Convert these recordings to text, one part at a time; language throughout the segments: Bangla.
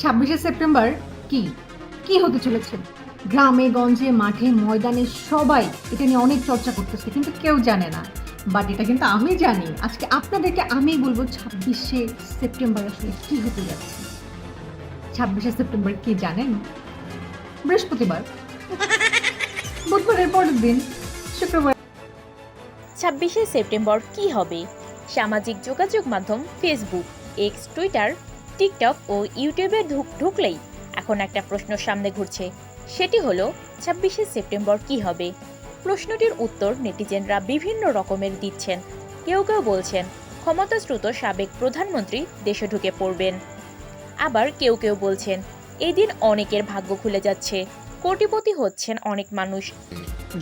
ছাব্বিশে সেপ্টেম্বর কি? কি হতে চলেছে? গ্রামে, গঞ্জে, মাঠে, ময়দানে সবাই এটা নিয়ে অনেক চর্চা করতেছে, কিন্তু কেউ জানে না। বাট এটা কিন্তু আমি জানি। আজকে আপনাদেরকে আমি বলব ছাব্বিশে সেপ্টেম্বর আসলে কি হতে যাচ্ছে। ছাব্বিশে সেপ্টেম্বর কি জানেন? বৃহস্পতিবার। বুধবারের পরের দিন, শুক্রবার। ছাব্বিশে সেপ্টেম্বর কি হবে? সামাজিক যোগাযোগ মাধ্যম ফেসবুক এক্স টুইটার টিকটক ও ইউটিউবে ঢুক ঢুকলেই এখন একটা প্রশ্ন সামনে ঘুরছে। সেটি হলো, ছাব্বিশে সেপ্টেম্বর কি হবে? প্রশ্নটির উত্তর নেটিজেনরা বিভিন্ন রকমের দিচ্ছেন। কেউ কেউ বলছেন ক্ষমতাশ্রুত সাবেক প্রধানমন্ত্রী দেশে ঢুকে পড়বেন। আবার কেউ কেউ বলছেন, এদিন দিন অনেকের ভাগ্য খুলে যাচ্ছে। কোটিপতি হচ্ছেন অনেক মানুষ।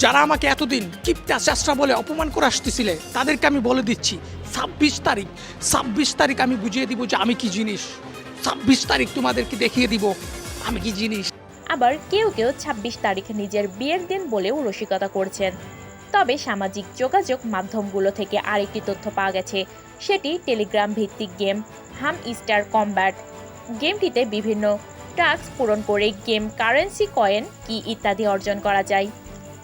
যারা আমাকে এতদিন কিপটা চেষ্টা বলে অপমান করে আসতেছিলে তাদেরকে আমি বলে দিচ্ছি ছাব্বিশ তারিখ ছাব্বিশ তারিখ আমি বুঝিয়ে দিব যে আমি কি জিনিস। ছাব্বিশ তারিখ তোমাদেরকে দেখিয়ে দিব আমি কি জিনিস। আবার কেউ কেউ ২৬ তারিখ নিজের বিয়ের দিন বলেও রসিকতা করছেন। তবে সামাজিক যোগাযোগ মাধ্যমগুলো থেকে আরেকটি তথ্য পাওয়া গেছে। সেটি টেলিগ্রাম ভিত্তিক গেম হাম ইস্টার কম্ব্যাট। গেমটিতে বিভিন্ন টাস্ক পূরণ করে গেম কারেন্সি কয়েন কি ইত্যাদি অর্জন করা যায়।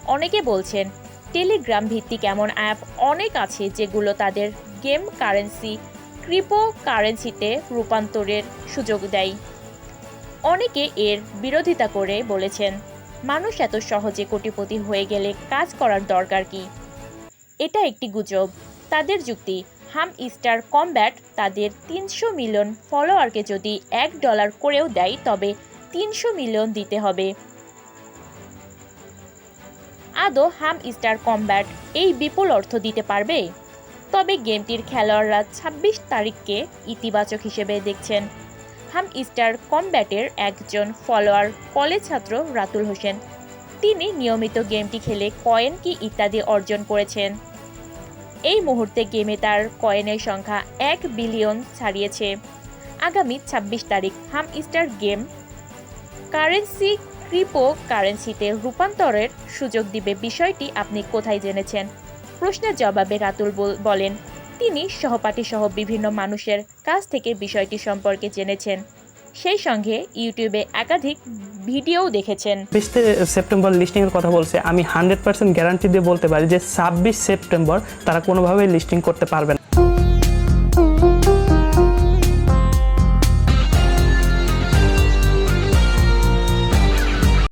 অনেকে বলছেন, টেলিগ্রাম ভিত্তিক এমন অ্যাপ অনেক আছে যেগুলো তাদের গেম কারেন্সি, ক্রিপো কারেন্সিতে রূপান্তরের সুযোগ দেয়। অনেকে এর বিরোধিতা করে বলেছেন, মানুষ এত সহজে কোটিপতি হয়ে গেলে কাজ করার দরকার কি? এটা একটি গুজব। তাদের যুক্তি হাম ইস্টার কমব্যাট তাদের তিনশো মিলিয়ন ফলোয়ারকে যদি এক ডলার করেও দেয়, তবে তিনশো মিলিয়ন দিতে হবে। আদৌ হাম ইস্টার কমব্যাট এই বিপুল অর্থ দিতে পারবে? তবে গেমটির খেলোয়াড়রা ছাব্বিশ তারিখকে ইতিবাচক হিসেবে দেখছেন। হাম ইস্টার কমব্যাটের একজন ফলোয়ার কলেজ ছাত্র রাতুল হোসেন। তিনি নিয়মিত গেমটি খেলে কয়েন কি ইত্যাদি অর্জন করেছেন। এই মুহূর্তে গেমে তার কয়েনের সংখ্যা এক বিলিয়ন ছাড়িয়েছে। আগামী ২৬ তারিখ হাম ইস্টার গেম কারেন্সি ক্রিপো কারেন্সিতে রূপান্তরের সুযোগ দিবে বিষয়টি আপনি কোথায় জেনেছেন? প্রশ্নের জবাবে রাতুল বলেন, তিনি সহপাঠী সহ বিভিন্ন মানুষের কাছ থেকে বিষয়টি সম্পর্কে জেনেছেন। সেই সঙ্গে ইউটিউবে একাধিক ভিডিও দেখেছেন। বিশ সেপ্টেম্বর লিস্টিং এর কথা বলছে, আমি হান্ড্রেড পার্সেন্ট গ্যারান্টি দিয়ে বলতে পারি যে ছাব্বিশ সেপ্টেম্বর তারা কোনোভাবেই লিস্টিং করতে পারবে না।